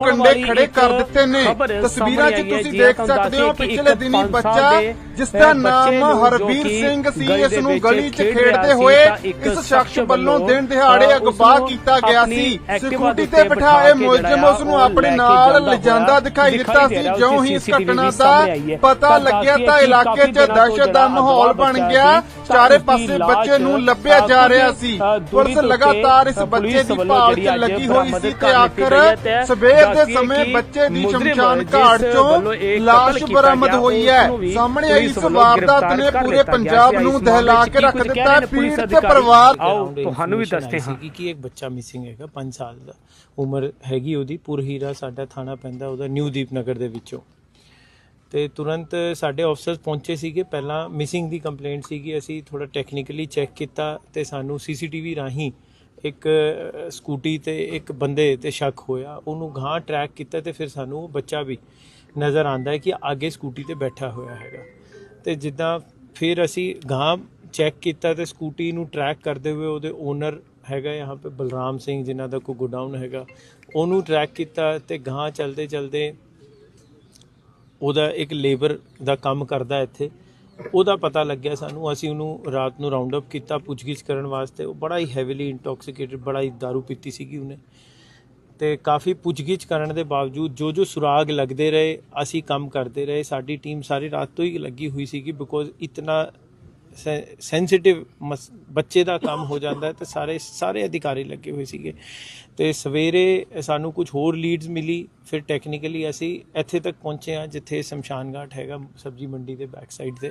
ਕੰਡੇ ਖੜੇ ਕਰ ਦਿੱਤੇ ਨੇ। ਤਸਵੀਰਾਂ 'ਚ ਤੁਸੀਂ ਦੇਖ ਸਕਦੇ ਹੋ ਪਿਛਲੇ ਦਿਨੀ ਬੱਚਾ ਜਿਸ ਦਾ ਨਾਮ ਹਰਬੀਰ ਸਿੰਘ ਸੀ ਇਸ ਨੂੰ ਗਲੀ 'ਚ ਖੇਡਦੇ ਹੋਏ ਇਸ ਸ਼ਖਸ ਵੱਲੋਂ ਦਿਨ ਦਿਹਾੜੇ ਅਗਵਾ ਕੀਤਾ ਗਿਆ ਸੀ। ਸਿਕਿਉਰਿਟੀ ਤੇ ਬਿਠਾਏ ਮੁਲਜ਼ਮ ਉਸ ਨੂੰ ਆਪਣੇ ਨਾਲ ਲਿਜਾਂਦਾ ਦਿਖਾਈ ਦਿੱਤਾ ਸੀ। ਜਿਉਂ ਹੀ ਇਸ ਘਟਨਾ ਦਾ ਪਤਾ ਲੱਗਿਆ ਤਾਂ ਇਲਾਕੇ 'ਚ ਦਹਿਸ਼ਤ ਦਾ ਮਾਹੌਲ ਬਣ ਗਿਆ। ਚਾਰੇ ਪਾਸੇ ਬੱਚੇ ਨੂੰ ਲੱਭਿਆ ਜਾ ਰਿਹਾ ਸੀ। ਪੁਲਿਸ ਲਗਾਤਾਰ ਇਸ ਬੱਚੇ ਦੀ ਭਾਲ 'ਚ ਲੱਗੀ ਹੋਈ ਸੀ ਤੇ ਆਖਰ ਸਵੇਰ ਦੇ ਸਮੇਂ ਬੱਚੇ ਦੀ ਸ਼ਮਸ਼ਾਨ ਘਾਟ 'ਚੋਂ ਲਾਸ਼ ਬਰਾਮਦ ਹੋਈ ਹੈ। ਸਾਹਮਣੇ ਆਈ ਇਸ ਵਾਰਦਾਤ ਨੇ ਪੂਰੇ ਪੰਜਾਬ ਨੂੰ ਦਹਿਲਾ ਕੇ ਰੱਖ ਦਿੱਤਾ। ਪੀੜਤ ਪਰਿਵਾਰ ਤੁਹਾਨੂੰ ਵੀ ਦੱਸਦੇ ਹਾਂ। ਕਿ ਕਿ ਇੱਕ ਬੱਚਾ ਮਿਸਿੰਗ ਹੈਗਾ 5 ਸਾਲ ਦਾ। ਉਮਰ ਹੈਗੀ ਉਹਦੀ ਪੁਰਹੀਰਾ ਸਾਡਾ ਥਾਣਾ ਪੈਂਦਾ ਉਹਦਾ ਨਿਊ ਦੀਪਨਗਰ ਦੇ ਵਿੱਚੋਂ। ਤੇ ਤੁਰੰਤ ਸਾਡੇ ਆਫਸਰਸ ਪਹੁੰਚੇ ਸੀਗੇ। ਪਹਿਲਾਂ ਮਿਸਿੰਗ ਦੀ ਕੰਪਲੇਂਟ ਸੀਗੀ। ਅਸੀਂ ਥੋੜਾ ਟੈਕਨੀਕਲੀ ਚੈੱਕ ਕੀਤਾ ਤੇ ਸਾਨੂੰ ਸੀਸੀਟੀਵੀ ਰਾਹੀਂ ਇੱਕ ਸਕੂਟੀ ਤੇ ਇੱਕ ਬੰਦੇ ਤੇ ਸ਼ੱਕ ਹੋਇਆ। ਉਹਨੂੰ ਗਾਂ ਟਰੈਕ ਕੀਤਾ ਤੇ ਫਿਰ ਸਾਨੂੰ ਉਹ ਬੱਚਾ ਵੀ ਨਜ਼ਰ ਆਂਦਾ ਹੈ ਕਿ ਅੱਗੇ ਸਕੂਟੀ ਤੇ ਬੈਠਾ ਹੋਇਆ ਹੈਗਾ। ਤੇ ਜਿੱਦਾਂ ਫਿਰ ਅਸੀਂ ਗਾਂ ਚੈੱਕ ਕੀਤਾ ਤੇ ਸਕੂਟੀ ਨੂੰ ਟਰੈਕ ਕਰਦੇ ਹੋਏ ਉਹਦੇ ਓਨਰ ਹੈਗਾ ਯਹਾਂ ਪੇ ਬਲਰਾਮ ਸਿੰਘ ਜਿਨ੍ਹਾਂ ਦਾ ਕੋ ਗੋਡਾਊਨ ਹੈਗਾ, ਉਹਨੂੰ ਟਰੈਕ ਕੀਤਾ ਤੇ ਗਾਂ ਚਲਦੇ ਚਲਦੇ ਉਹਦਾ ਇੱਕ ਲੇਬਰ ਦਾ ਕੰਮ ਕਰਦਾ ਇੱਥੇ। ਉਹਦਾ ਪਤਾ ਲੱਗਿਆ ਸਾਨੂੰ, ਅਸੀਂ ਉਹਨੂੰ ਰਾਤ ਨੂੰ ਰਾਉਂਡ ਅਪ ਕੀਤਾ, ਪੁੱਛਗਿੱਛ ਕਰਨ ਵਾਸਤੇ। ਉਹ ਬੜਾ ਹੀ ਹੈਵੀਲੀ ਇੰਟੌਕਸੀਕੇਟਡ ਬੜਾ ਹੀ दारू ਪੀਤੀ ਸੀਗੀ ਉਹਨੇ। ਤੇ ਕਾਫੀ ਪੁੱਛਗਿੱਛ ਕਰਨ ਦੇ ਬਾਵਜੂਦ ਜੋ ਜੋ ਸੁਰਾਗ ਲੱਗਦੇ ਰਹੇ, ਅਸੀਂ ਕੰਮ ਕਰਦੇ ਰਹੇ। ਸਾਡੀ ਟੀਮ ਸਾਰੀ ਰਾਤ ਤੋਂ ਹੀ ਲੱਗੀ ਹੋਈ ਸੀਗੀ ਬਿਕੋਜ਼ ਇਤਨਾ ਸੈਂਸਿਟਿਵ ਬੱਚੇ ਦਾ ਕੰਮ ਹੋ ਜਾਂਦਾ ਹੈ ਤੇ ਸਾਰੇ ਸਾਰੇ ਅਧਿਕਾਰੀ ਲੱਗੇ ਹੋਏ ਸੀਗੇ। ਤੇ ਸਵੇਰੇ ਸਾਨੂੰ ਕੁਝ ਹੋਰ ਲੀਡਸ ਮਿਲੀ, ਫਿਰ ਟੈਕਨੀਕਲੀ ਅਸੀਂ ਇੱਥੇ ਤੱਕ ਪਹੁੰਚੇ ਹਾਂ, ਜਿੱਥੇ ਸ਼ਮਸ਼ਾਨ ਘਾਟ ਹੈਗਾ ਸਬਜੀ ਮੰਡੀ ਦੇ ਬੈਕ ਸਾਈਡ ਤੇ।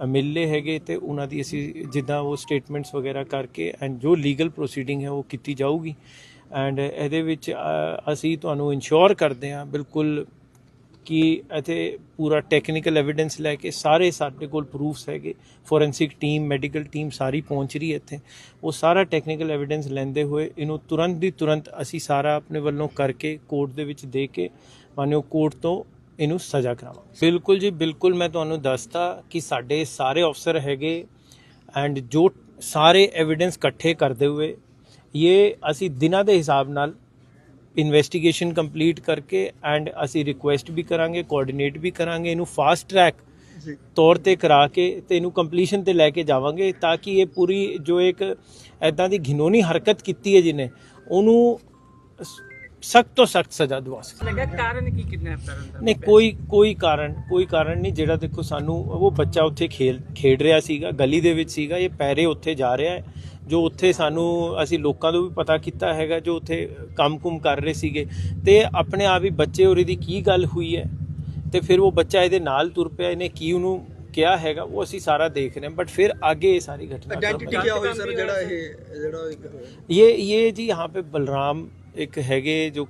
ਅ, ਮਿਲ ਲਏ ਹੈਗੇ ਤੇ ਉਹਨਾਂ ਦੀ ਅਸੀਂ ਜਿੱਦਾਂ ਉਹ ਸਟੇਟਮੈਂਟਸ ਵਗੈਰਾ ਕਰਕੇ ਐਂਡ ਜੋ ਲੀਗਲ ਪ੍ਰੋਸੀਡਿੰਗ ਹੈ ਉਹ ਕੀਤੀ ਜਾਊਗੀ। ਐਂਡ ਇਹਦੇ ਵਿੱਚ ਅਸੀਂ ਤੁਹਾਨੂੰ ਇਨਸ਼ੋਰ ਕਰਦੇ ਹਾਂ ਬਿਲਕੁਲ ਕਿ ਇੱਥੇ ਪੂਰਾ ਟੈਕਨੀਕਲ ਐਵੀਡੈਂਸ ਲੈ ਕੇ ਸਾਰੇ ਸਾਡੇ ਕੋਲ ਪ੍ਰੂਫਸ ਹੈਗੇ। ਫੋਰੈਂਸਿਕ ਟੀਮ ਮੈਡੀਕਲ ਟੀਮ ਸਾਰੀ ਪਹੁੰਚ ਰਹੀ ਹੈ ਇੱਥੇ। ਉਹ ਸਾਰਾ ਟੈਕਨੀਕਲ ਐਵੀਡੈਂਸ ਲੈਂਦੇ ਹੋਏ ਇਹਨੂੰ ਤੁਰੰਤ ਦੀ ਤੁਰੰਤ ਅਸੀਂ ਸਾਰਾ ਆਪਣੇ ਵੱਲੋਂ ਕਰਕੇ ਕੋਰਟ ਦੇ ਵਿੱਚ ਦੇ ਕੇ ਮਾਨਿਓ ਕੋਰਟ ਤੋਂ ਇਹਨੂੰ ਸਜ਼ਾ ਕਰਾਵਾਂਗੇ। ਬਿਲਕੁਲ ਜੀ ਬਿਲਕੁਲ ਮੈਂ ਤੁਹਾਨੂੰ ਦੱਸਤਾ ਕਿ ਸਾਡੇ ਸਾਰੇ ਅਫਸਰ ਹੈਗੇ ਐਂਡ ਜੋ ਸਾਰੇ ਐਵੀਡੈਂਸ ਇਕੱਠੇ ਕਰਦੇ ਹੋਏ ਇਹ ਅਸੀਂ ਦਿਨਾਂ ਦੇ ਹਿਸਾਬ ਨਾਲ ਇਨਵੈਸਟੀਗੇਸ਼ਨ ਕੰਪਲੀਟ ਕਰਕੇ ਐਂਡ ਅਸੀਂ ਰਿਕੁਐਸਟ ਵੀ ਕਰਾਂਗੇ ਕੋਆਰਡੀਨੇਟ ਵੀ ਕਰਾਂਗੇ ਇਹਨੂੰ ਫਾਸਟ ਟਰੈਕ ਤੌਰ ਤੇ ਕਰਾ ਕੇ ਤੇ ਇਹਨੂੰ ਕੰਪਲੀਸ਼ਨ ਤੇ ਲੈ ਕੇ ਜਾਵਾਂਗੇ ਤਾਂ ਕਿ ਇਹ ਪੂਰੀ ਜੋ ਇੱਕ ਐਦਾਂ ਦੀ ਘਿਨੌਣੀ ਹਰਕਤ ਕੀਤੀ ਹੈ ਜਿਹਨੇ ਉਹਨੂੰ ਸਖਤ ਤੋਂ ਸਖਤ ਸਜ਼ਾ ਦਵਾ ਸਕੇ ਲੱਗਾ ਕਾਰਨ ਕੀ ਕਿਡਨੈਪ ਕਰਨ ਨਹੀਂ ਕੋਈ ਕੋਈ ਕਾਰਨ ਕੋਈ ਕਾਰਨ ਨਹੀਂ ਜਿਹੜਾ ਦੇਖੋ ਸਾਨੂੰ ਉਹ ਬੱਚਾ ਉੱਥੇ ਖੇਲ ਖੇਡ ਰਿਹਾ ਸੀਗਾ ਗਲੀ ਦੇ ਵਿੱਚ ਸੀਗਾ ਇਹ ਪੈਰੇ ਉੱਥੇ ਜਾ ਰਿਹਾ ਹੈ ਜੋ ਉੱਥੇ ਸਾਨੂੰ ਅਸੀਂ ਲੋਕਾਂ ਤੋਂ ਵੀ ਪਤਾ ਕੀਤਾ ਹੈਗਾ ਜੋ ਉੱਥੇ ਕੰਮ-ਕੁਮ ਕਰ ਰਹੇ ਸੀਗੇ। ਤੇ ਆਪਣੇ ਆਪ ਹੀ ਬੱਚੇ ਔਰ ਇਹਦੀ ਕੀ ਗੱਲ ਹੋਈ ਹੈ? ਤੇ ਫਿਰ ਉਹ ਬੱਚਾ ਇਹਦੇ ਨਾਲ ਤੁਰ ਪਿਆ ਇਹਨੇ ਕੀ ਉਹਨੂੰ ਕਿਹਾ ਹੈਗਾ ਉਹ ਅਸੀਂ ਸਾਰਾ ਦੇਖ ਰਹੇ ਹਾਂ ਬਟ ਫਿਰ ਅੱਗੇ ਇਹ ਸਾਰੀ ਘਟਨਾ ਆਈਡੈਂਟੀ ਕੀ ਹੋਈ ਸਰ ਜਿਹੜਾ ਇਹ ਜਿਹੜਾ ਇਹ ਇਹ ਜੀ ਹਾਂ ਪੇ ਬਲਰਾਮ ਇੱਕ ਹੈਗੇ ਜੋ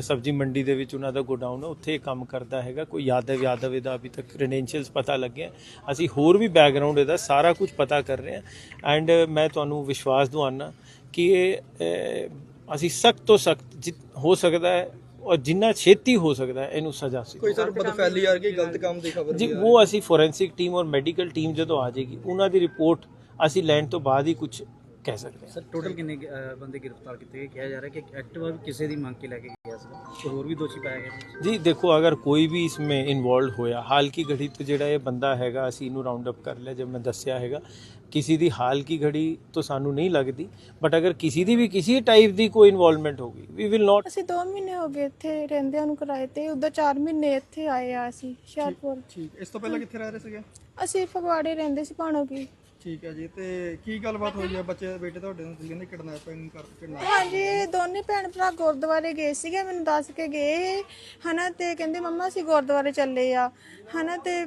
ਸਬਜ਼ੀ ਮੰਡੀ ਦੇ ਵਿੱਚ ਉਹਨਾਂ ਦਾ ਗੋਡਾਊਨ ਹੈ ਉੱਥੇ ਕੰਮ ਕਰਦਾ ਹੈਗਾ। ਕੋਈ ਯਾਦਵ ਯਾਦਵ ਇਹਦਾ ਅਭੀ ਤੱਕ ਕ੍ਰੈਡੈਂਸ਼ੀਅਲਸ ਪਤਾ ਲੱਗਿਆ। ਅਸੀਂ ਹੋਰ ਵੀ ਬੈਕਗ੍ਰਾਉਂਡ ਇਹਦਾ ਸਾਰਾ ਕੁਝ ਪਤਾ ਕਰ ਰਹੇ ਹਾਂ। ਐਂਡ ਮੈਂ ਤੁਹਾਨੂੰ ਵਿਸ਼ਵਾਸ ਦਿਵਾਨਾ ਕਿ ਇਹ ਅਸੀਂ ਸਖਤ ਤੋਂ ਸਖਤ ਹੋ ਸਕਦਾ ਹੈ ਔਰ ਜਿੰਨਾ ਛੇਤੀ ਹੋ ਸਕਦਾ ਹੈ ਇਹਨੂੰ ਸਜ਼ਾ ਸੀ ਕੋਈ ਸਰ ਬਦਫੈਲੀ ਆ ਰਹੀ ਗਲਤ ਕੰਮ ਦੀ ਖਬਰ ਜੀ ਉਹ ਅਸੀਂ ਫੋਰੈਂਸਿਕ ਟੀਮ ਔਰ ਮੈਡੀਕਲ ਟੀਮ ਜਦੋਂ ਆ ਜਾਏਗੀ ਉਹਨਾਂ ਦੀ ਰਿਪੋਰਟ ਅਸੀਂ ਲੈਣ ਤੋਂ ਬਾਅਦ ਹੀ ਕੁਝ ਕਹਿ ਸਕਦੇ ਸਰ ਟੋਟਲ ਕਿੰਨੇ ਬੰਦੇ ਗ੍ਰਿਫਤਾਰ ਕੀਤੇ ਗਏ? ਕਿਹਾ ਜਾ ਰਿਹਾ ਕਿ ਐਕਟਿਵਾ ਵੀ ਕਿਸੇ ਦੀ ਮੰਗ ਕੇ ਲੈ ਕੇ ਗਿਆ ਸੀ। ਹੋਰ ਵੀ ਦੋਸ਼ੀ ਪਾਇਆ ਗਿਆ? ਜੀ ਦੇਖੋ ਅਗਰ ਕੋਈ ਵੀ ਇਸਮੇ ਇਨਵੋਲਡ ਹੋਇਆ ਹਾਲ ਕੀ ਘੜੀ ਤੇ ਜਿਹੜਾ ਇਹ ਬੰਦਾ ਹੈਗਾ ਅਸੀਂ ਇਹਨੂੰ ਰਾਉਂਡ ਅਪ ਕਰ ਲਿਆ ਜਦ ਮੈਂ ਦੱਸਿਆ ਹੈਗਾ ਕਿਸੇ ਦੀ ਹਾਲ ਕੀ ਘੜੀ ਤੋਂ ਸਾਨੂੰ ਨਹੀਂ ਲੱਗਦੀ ਬਟ ਅਗਰ ਕਿਸੇ ਦੀ ਵੀ ਕਿਸੇ ਟਾਈਪ ਦੀ ਕੋਈ ਇਨਵੋਲਵਮੈਂਟ ਹੋ ਗਈ ਵੀ ਵਿਲ ਨਾਟ ਅਸੀਂ 2 ਮਹੀਨੇ ਹੋ ਗਏ ਇੱਥੇ ਰਹਿੰਦਿਆਂ ਨੂੰ ਕਿਰਾਏ ਤੇ ਉਦੋਂ 4 ਮਹੀਨੇ ਇੱਥੇ ਆਏ ਆ ਅਸੀਂ ਹੁਸ਼ਿਆਰਪੁਰ। ਠੀਕ। ਇਸ ਤੋਂ ਪਹਿਲਾਂ ਕਿੱਥੇ ਰਹੇ ਸੀਗੇ? ਅਸੀਂ ਫਗਵਾੜੇ ਰਹਿੰਦੇ ਸੀ ਭਾਣੋ ਕੀ ਠੀਕ ਹੈ ਜੀ, ਤੇ ਕੀ ਗੱਲਬਾਤ ਹੋਈ ਹੈ? ਬੱਚੇ, ਬੇਟੇ ਤੁਹਾਡੇ ਨੂੰ ਤੁਸੀਂ ਕਹਿੰਦੇ ਕਿਡਨੈਪਿੰਗ ਕਰ ਕਿਡਨੈਪ ਹਾਂਜੀ, ਦੋਨੇ ਭੈਣ ਭਰਾ ਗੁਰਦੁਆਰੇ ਗਏ ਸੀਗੇ, ਮੈਨੂੰ ਦੱਸ ਕੇ ਗਏ। ਹਨਾ, ਤੇ ਕਹਿੰਦੇ ਮੰਮਾ, ਅਸੀਂ ਗੁਰਦੁਆਰੇ ਚੱਲੇ ਆ। ਹਨਾ, ਤੇ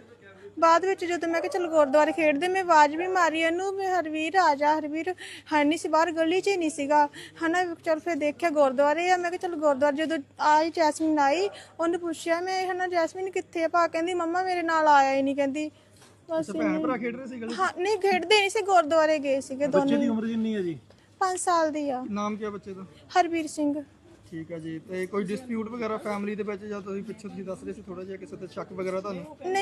ਬਾਅਦ ਵਿੱਚ ਜਦੋਂ ਮੈਂ ਕਿਹਾ, ਚਲ ਗੁਰਦੁਆਰੇ ਖੇਡਦੇ, ਮੈਂ ਆਵਾਜ਼ ਵੀ ਮਾਰੀ ਇਹਨੂੰ, ਵੀ ਹਰਵੀਰ ਆ ਜਾ, ਹਰਵੀਰ। ਹੈ ਨਹੀਂ ਸੀ, ਬਾਹਰ ਗਲੀ 'ਚ ਹੀ ਨਹੀਂ ਸੀਗਾ। ਹਨਾ, ਚਲ ਫਿਰ ਦੇਖਿਆ ਗੁਰਦੁਆਰੇ ਆ, ਮੈਂ ਕਿਹਾ, ਚਲ ਗੁਰਦੁਆਰੇ ਜਦੋਂ ਆਈ, ਜੈਸਮੀਨ ਆਈ, ਉਹਨੇ ਪੁੱਛਿਆ, ਮੈਂ, ਹਨਾ, ਜੈਸਮੀਨ ਕਿੱਥੇ ਆ? ਭਾ ਕਹਿੰਦੀ, ਮੰਮਾ, ਮੇਰੇ ਨਾਲ ਆਇਆ ਹੀ ਨਹੀਂ ਕਹਿੰਦੀ। ਬਸ ਭੈਣ ਭਰਾ ਖੇਡ ਰਹੇ ਸੀ ਗਲੀ 'ਚ? ਹਾਂ ਨਹੀਂ ਖੇਡਦੇ ਨਹੀਂ ਸੀ ਗੁਰਦੁਆਰੇ ਗਏ ਸੀਗੇ ਦੋਨੇ ਦੀ ਉਮਰ ਕਿੰਨੀ ਹੈ ਜੀ? 5 ਸਾਲ ਦੀ ਆ। ਨਾਮ ਕੀ ਹੈ ਬੱਚੇ ਦਾ? ਹਰਵੀਰ ਸਿੰਘ। ਠੀਕ ਹੈ ਜੀ ਤੇ ਕੋਈ ਡਿਸਪਿਊਟ ਵਗੈਰਾ ਫੈਮਿਲੀ ਦੇ ਵਿੱਚ ਜਾਂ ਤੁਸੀਂ ਪਿੱਛੇ ਤੁਸੀਂ ਦੱਸ ਰਹੇ ਸੀ ਥੋੜਾ ਜਿਹਾ ਕਿਸੇ ਤੇ ਸ਼ੱਕ ਵਗੈਰਾ ਤੁਹਾਨੂੰ? ਨਹੀਂ।